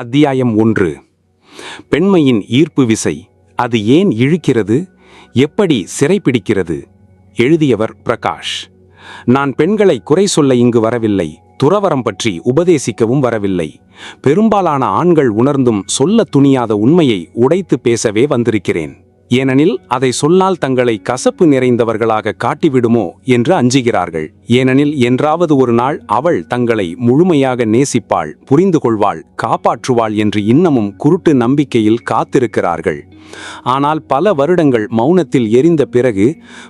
அத்தியாயம் ஒன்று. பெண்மையின் ஈர்ப்பு விசை அது ஏன் இழுக்கிறது? எப்படி சிறைப்பிடிக்கிறது எழுதியவர் பிரகாஷ். நான் பெண்களை குறை சொல்ல இங்கு வரவில்லை துறவரம் பற்றி உபதேசிக்கவும் வரவில்லை. பெரும்பாலான ஆண்கள் உணர்ந்தும் சொல்ல துணியாத உண்மையை உடைத்து பேசவே வந்திருக்கிறேன். ஏனெனில் அதை சொன்னால் தங்களை கசப்பு நிறைந்தவர்களாக காட்டிவிடுமோ என்று அஞ்சுகிறார்கள். ஏனெனில் என்றாவது ஒரு நாள் அவள் தங்களை முழுமையாக நேசிப்பாள் புரிந்து கொள்வாள் காப்பாற்றுவாள் என்று இன்னமும் குருட்டு நம்பிக்கையில் காத்திருக்கிறார்கள். ஆனால் பல வருடங்கள் மௌனத்தில் எரிந்த பிறகு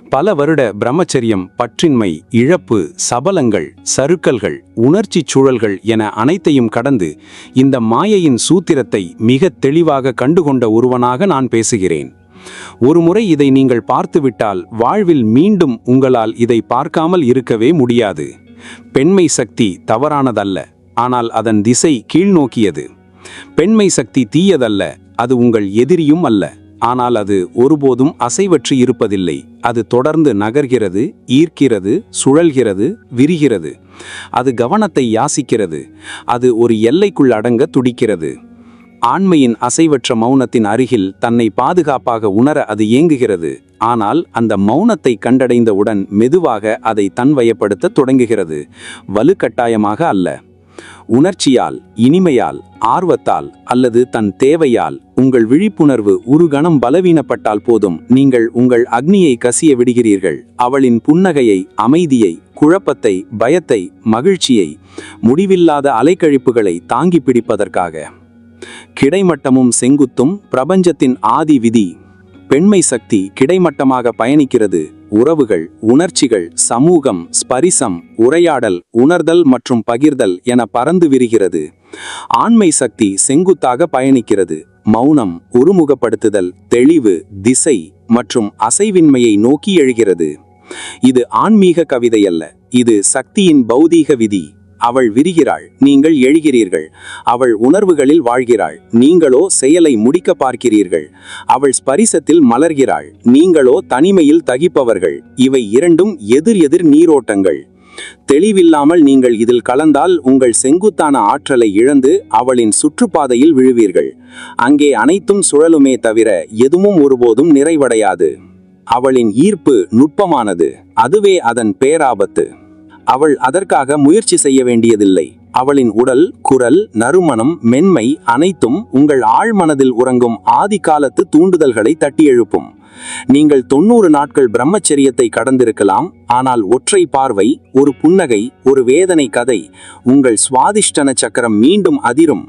பல வருட பிரம்மச்சரியம் பற்றின்மை இழப்பு சபலங்கள் சருக்கல்கள் உணர்ச்சிச் சூழல்கள் என அனைத்தையும் கடந்து இந்த மாயையின் சூத்திரத்தை மிக தெளிவாக கண்டுகொண்ட ஒருவனாக நான் பேசுகிறேன். ஒருமுறை இதை நீங்கள் பார்த்துவிட்டால் வாழ்வில் மீண்டும் உங்களால் இதை பார்க்காமல் இருக்கவே முடியாது. பெண்மை சக்தி தவறானதல்ல ஆனால் அதன் திசை கீழ்நோக்கியது. பெண்மை சக்தி தீயதல்ல அது உங்கள் எதிரியும் அல்ல ஆனால் அது ஒருபோதும் அசைவற்று இருப்பதில்லை. அது தொடர்ந்து நகர்கிறது ஈர்க்கிறது சுழல்கிறது விரிகிறது. அது கவனத்தை யாசிக்கிறது அது ஒரு எல்லைக்குள் அடங்க துடிக்கிறது. ஆண்மையின் அசைவற்ற மௌனத்தின் அருகில் தன்னை பாதுகாப்பாக உணர அது ஏங்குகிறது. ஆனால் அந்த மௌனத்தை கண்டடைந்தவுடன் மெதுவாக அதை தன்வயப்படுத்த தொடங்குகிறது. வலுக்கட்டாயமாக அல்ல. உணர்ச்சியால் இனிமையால் ஆர்வத்தால் அல்லது தன் தேவையால் உங்கள் விழிப்புணர்வு ஒரு கணம் பலவீனப்பட்டால் போதும் நீங்கள் உங்கள் அக்னியை கசிய விடுகிறீர்கள். அவளின் புன்னகையை அமைதியை குழப்பத்தை பயத்தை மகிழ்ச்சியை முடிவில்லாத அலைக்கழிப்புகளை தாங்கி பிடிப்பதற்காக. கிடைமட்டமும் செங்குத்தும் பிரபஞ்சத்தின் ஆதி விதி. பெண்மை சக்தி கிடைமட்டமாக பயணிக்கிறது. உறவுகள் உணர்ச்சிகள் சமூகம் ஸ்பரிசம் உரையாடல் உணர்தல் மற்றும் பகிர்தல் என பறந்து விரிகிறது. ஆண்மை சக்தி செங்குத்தாக பயணிக்கிறது. மௌனம் ஒருமுகப்படுத்துதல் தெளிவு திசை மற்றும் அசைவின்மையை நோக்கி எழுகிறது. இது ஆன்மீக கவிதை அல்ல இது சக்தியின் பௌதீக விதி. அவள் விரிகிறாள். நீங்கள் எழுகிறீர்கள். அவள் உணர்வுகளில் வாழ்கிறாள். நீங்களோ செயலை முடிக்க பார்க்கிறீர்கள். அவள் ஸ்பரிசத்தில் மலர்கிறாள். நீங்களோ தனிமையில் தகிப்பவர்கள். இவை இரண்டும் எதிர் எதிர் நீரோட்டங்கள். தெளிவில்லாமல் நீங்கள் இதில் கலந்தால் உங்கள் செங்குத்தான ஆற்றலை இழந்து அவளின் சுற்றுப்பாதையில் விழுவீர்கள். அங்கே அனைத்தும் சுழலுமே தவிர எதுவும் ஒருபோதும் நிறைவடையாது. அவளின் ஈர்ப்பு நுட்பமானது. அதுவே அதன் பேராபத்து. அவள் அதற்காக முயற்சி செய்ய வேண்டியதில்லை. அவளின் உடல் குரல் நறுமணம் மென்மை அனைத்தும் உங்கள் ஆழ்மனதில் உறங்கும் ஆதி காலத்து தூண்டுதல்களை தட்டியெழுப்பும் நீங்கள் தொண்ணூறு நாட்கள் பிரம்மச்சரியத்தை கடந்திருக்கலாம் ஆனால் ஒற்றை பார்வை ஒரு புன்னகை ஒரு வேதனை கதை உங்கள் சுவாதிஷ்டன சக்கரம் மீண்டும் அதிரும்.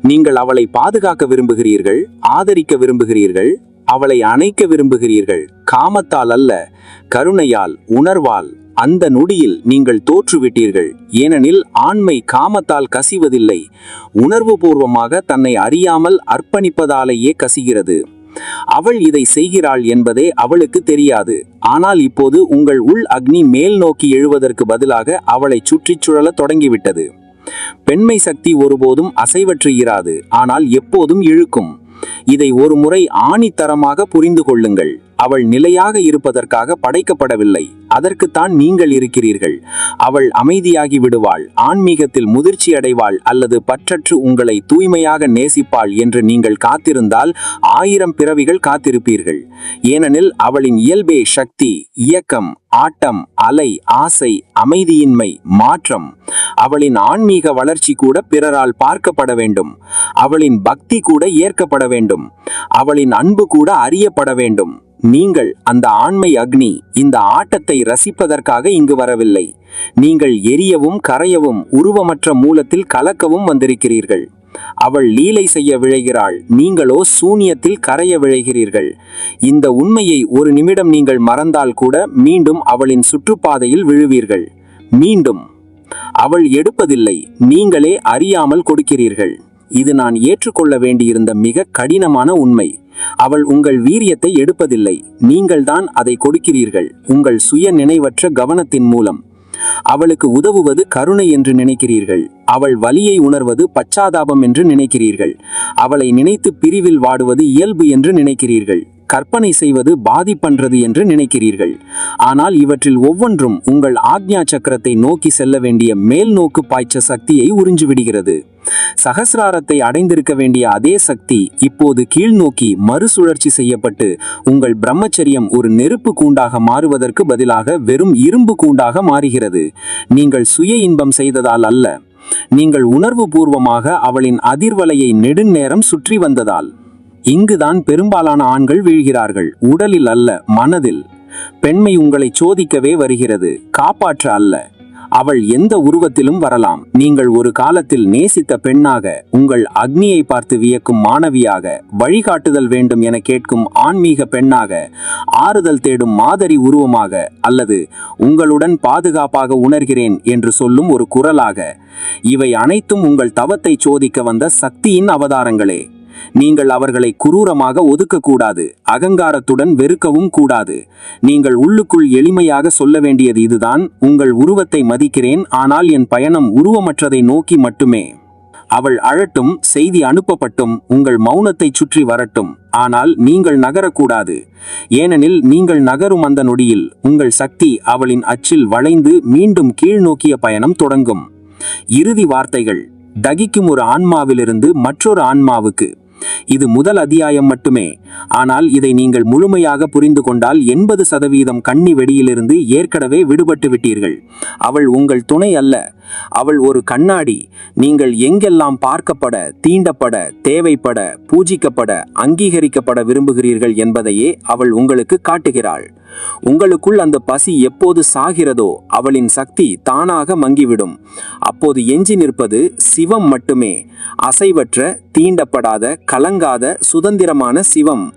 நீங்கள் அவளை பாதுகாக்க விரும்புகிறீர்கள் ஆதரிக்க விரும்புகிறீர்கள் அவளை அணைக்க விரும்புகிறீர்கள். காமத்தால் அல்ல கருணையால் உணர்வால் அந்த நொடியில் நீங்கள் தோற்றுவிட்டீர்கள். ஏனெனில் ஆண்மை காமத்தால் கசிவதில்லை. உணர்வுபூர்வமாக தன்னை அறியாமல் அர்ப்பணிப்பதாலேயே கசிகிறது. அவள் இதை செய்கிறாள் என்பதே அவளுக்கு தெரியாது. ஆனால் இப்போது உங்கள் உள் அக்னி மேல் நோக்கி எழுவதற்கு பதிலாக அவளை சுற்றிச் சுழல தொடங்கிவிட்டது. பெண்மை சக்தி ஒருபோதும் அசைவற்று இராது. ஆனால் எப்போதும் இழுக்கும். இதை ஒரு முறை ஆணித்தரமாக புரிந்து கொள்ளுங்கள். அவள் நிலையாக இருப்பதற்காக படைக்கப்படவில்லை. அதற்குத்தான் நீங்கள் இருக்கிறீர்கள். அவள் அமைதியாகி விடுவாள். ஆன்மீகத்தில் முதிர்ச்சி அடைவாள் அல்லது பற்றற்று உங்களை தூய்மையாக நேசிப்பாள் என்று நீங்கள் காத்திருந்தால் ஆயிரம் பிறவிகள் காத்திருப்பீர்கள். ஏனெனில் அவளின் இயல்பே சக்தி இயக்கம் ஆட்டம் அலை ஆசை அமைதியின்மை மாற்றம். அவளின் ஆன்மீக வளர்ச்சி கூட பிறரால் பார்க்கப்பட வேண்டும். அவளின் பக்தி கூட ஏற்கப்பட வேண்டும். அவளின் அன்பு கூட அறியப்பட வேண்டும். நீங்கள் அந்த ஆண்மை அக்னி இந்த ஆட்டத்தை ரசிப்பதற்காக இங்கு வரவில்லை. நீங்கள் எரியவும் கரையவும் உருவமற்ற மூலத்தில் கலக்கவும் வந்திருக்கிறீர்கள். அவள் லீலை செய்ய விழைகிறாள். நீங்களோ சூனியத்தில் கரைய விழைகிறீர்கள். இந்த உண்மையை ஒரு நிமிடம் நீங்கள் மறந்தால் கூட மீண்டும் அவளின் சுற்றுப்பாதையில் விழுவீர்கள். மீண்டும். அவள் எடுப்பதில்லை. நீங்களே அறியாமல் கொடுக்கிறீர்கள். இது நான் ஏற்றுக்கொள்ள வேண்டியிருந்த மிக கடினமான உண்மை. அவள் உங்கள் வீரியத்தை எடுப்பதில்லை. நீங்கள்தான் அதை கொடுக்கிறீர்கள். உங்கள் சுய நினைவற்ற கவனத்தின் மூலம். அவளுக்கு உதவுவது கருணை என்று நினைக்கிறீர்கள். அவள் வலியை உணர்வது பச்சாதாபம் என்று நினைக்கிறீர்கள். அவளை நினைத்து பிரிவில் வாடுவது இயல்பு என்று நினைக்கிறீர்கள். கற்பனை செய்வது பாதிப்பன்றது என்று நினைக்கிறீர்கள். ஆனால் இவற்றில் ஒவ்வொன்றும் உங்கள் ஆக்ஞா சக்கரத்தை நோக்கி செல்ல வேண்டிய மேல் நோக்கு பாய்ச்ச சக்தியை உறிஞ்சிவிடுகிறது. சகசிராரத்தை அடைந்திருக்க வேண்டிய அதே சக்தி இப்போது கீழ்நோக்கி மறுசுழற்சி செய்யப்பட்டு உங்கள் பிரம்மச்சரியம் ஒரு நெருப்பு கூண்டாக மாறுவதற்கு பதிலாக வெறும் இரும்பு கூண்டாக மாறுகிறது. நீங்கள் சுய இன்பம் செய்ததால் அல்ல. நீங்கள் உணர்வு பூர்வமாக அவளின் அதிர்வலையை நெடுநேரம் சுற்றி வந்ததால். இங்குதான் பெரும்பாலான ஆண்கள் வீழ்கிறார்கள். உடலில் அல்ல மனதில். பெண்மை உங்களை சோதிக்கவே வருகிறது காப்பாற்ற அல்ல. அவள் எந்த உருவத்திலும் வரலாம். நீங்கள் ஒரு காலத்தில் நேசித்த பெண்ணாக உங்கள் அக்னியை பார்த்து வியக்கும் மாணவியாக வழிகாட்டுதல் வேண்டும் என கேட்கும் ஆன்மீக பெண்ணாக ஆறுதல் தேடும் மாதிரி உருவமாக அல்லது உங்களுடன் பாதுகாப்பாக உணர்கிறேன் என்று சொல்லும் ஒரு குரலாக இவை அனைத்தும் உங்கள் தவத்தை சோதிக்க வந்த சக்தியின் அவதாரங்களே. நீங்கள் அவர்களை குரூரமாக ஒதுக்கக்கூடாது அகங்காரத்துடன் வெறுக்கவும் கூடாது. நீங்கள் உள்ளுக்குள் எளிமையாக சொல்ல வேண்டியது இதுதான் உங்கள் உருவத்தை மதிக்கிறேன் ஆனால் என் பயணம் உருவமற்றதை நோக்கி மட்டுமே. அவள் அழட்டும் செய்தி அனுப்பப்பட்டும் உங்கள் மௌனத்தை சுற்றி வரட்டும் ஆனால் நீங்கள் நகரக்கூடாது. ஏனெனில் நீங்கள் நகரும் அந்த நொடியில் உங்கள் சக்தி அவளின் அச்சில் வளைந்து மீண்டும் கீழ்நோக்கிய பயணம் தொடங்கும். இறுதி வார்த்தைகள் தகிக்கும் ஒரு ஆன்மாவிலிருந்து மற்றொரு ஆன்மாவுக்கு. இது முதல் அத்தியாயம் மட்டுமே. ஆனால் இதை நீங்கள் முழுமையாக புரிந்து கொண்டால் எண்பது சதவீதம் கண்ணி வெடியிலிருந்து ஏற்கனவே விடுபட்டு விட்டீர்கள். அவள் உங்கள் துணை அல்ல. அவள் ஒரு கண்ணாடி. நீங்கள் எங்கெல்லாம் பார்க்கப்பட தீண்டப்பட தேவைப்பட பூஜிக்கப்பட அங்கீகரிக்கப்பட விரும்புகிறீர்கள் என்பதையே அவள் உங்களுக்கு காட்டுகிறாள். உங்களுக்குள் அந்த பசி எப்போது சாகிறதோ அவளின் சக்தி தானாக மங்கிவிடும். அப்போது எஞ்சி நிற்பது சிவம் மட்டுமே. அசைவற்ற தீண்டப்படாத கலங்காத சுதந்திரமான சிவம்.